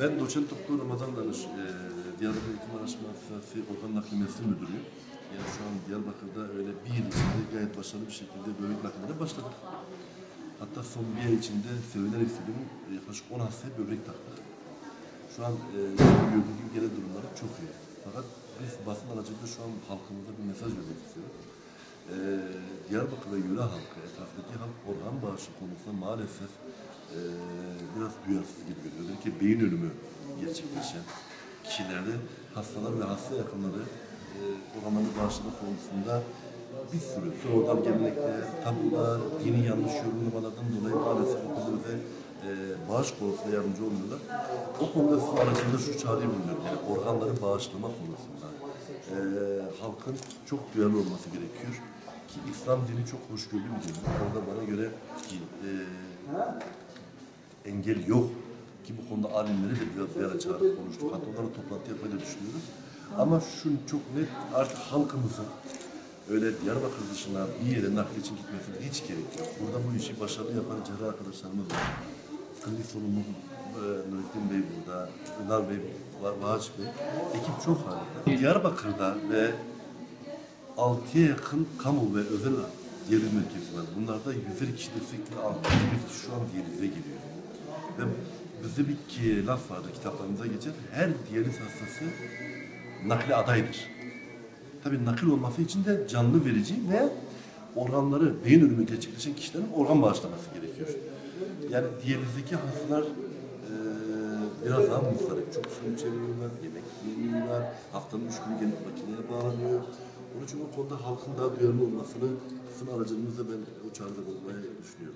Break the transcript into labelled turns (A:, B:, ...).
A: Ben doçent doktor Ramazan Danış, e, Diyarbakır Eğitim Araştırma Hastanesi Organ Nakli Müdürüyüm. Yani şu an Diyarbakır'da öyle bir yıl içinde gayet başarılı bir şekilde böbrek nakline başladık. Hatta son bir ay içinde sevinerek söylüyorum yaklaşık 10 hastaya böbrek taktık. Şu an e, gördüğüm gibi gelen durumları çok iyi. Fakat biz basın aracılığıyla şu an halkımıza bir mesaj vermek istiyoruz. E, Diyarbakır ve yöre halkı, etraftaki halk organ bağışı konusunda maalesef e, biraz duyarsız gibi görüyor. Özellikle beyin ölümü gerçekleşen kişilerde hastalar ve hasta yakınları e, organları bağışlama konusunda bir sürü sonradan gelmekte, tabular, dini yanlış yorumlamalardan dolayı maalesef o konuda bize e, bağış konusunda yardımcı olmuyorlar. O konuda sizin aracılığında şu çağrıyı bulunuyorum. Yani organları bağışlama konusunda e, halkın çok duyarlı olması gerekiyor. Ki İslam dini çok hoşgörülü bir din. Orada bana göre ki, e, engel yok. Ki bu konuda alimleri de biraz bir ara çağırıp konuştuk. Hatta onlarla toplantı yapmayı da düşünüyoruz. Ama şunu çok net artık halkımızın öyle Diyarbakır dışına bir yere nakli için gitmesine hiç gerek yok. Burada bu işi başarılı yapan cerrah arkadaşlarımız var. Kıdemli sorumlu e, Nurettin Bey burada, Ünal Bey, Va- Vahç Bey. Ekip çok harika. Diyarbakır'da ve 6'ya yakın kamu ve özel diyaliz merkezi var. Bunlarda 150 kişi destekli 600 kişi şu an. Ve bizde bir ki, laf vardı kitaplarımıza geçen her diyaliz hastası nakli adaydır. Tabii nakil olması için de canlı verici ve organları, beyin ölümü gerçekleşen kişilerin organ bağışlaması gerekiyor. Yani diyalizdeki hastalar biraz daha muzdarip. Çok su içemiyorlar, yemek yemiyorlar, haftanın üç günü gelip makineye bağlanıyor. Onun için bu konuda halkın daha duyarlı olmasını sizin aracılığınızla ben o çağrıda bulunmayı düşünüyorum.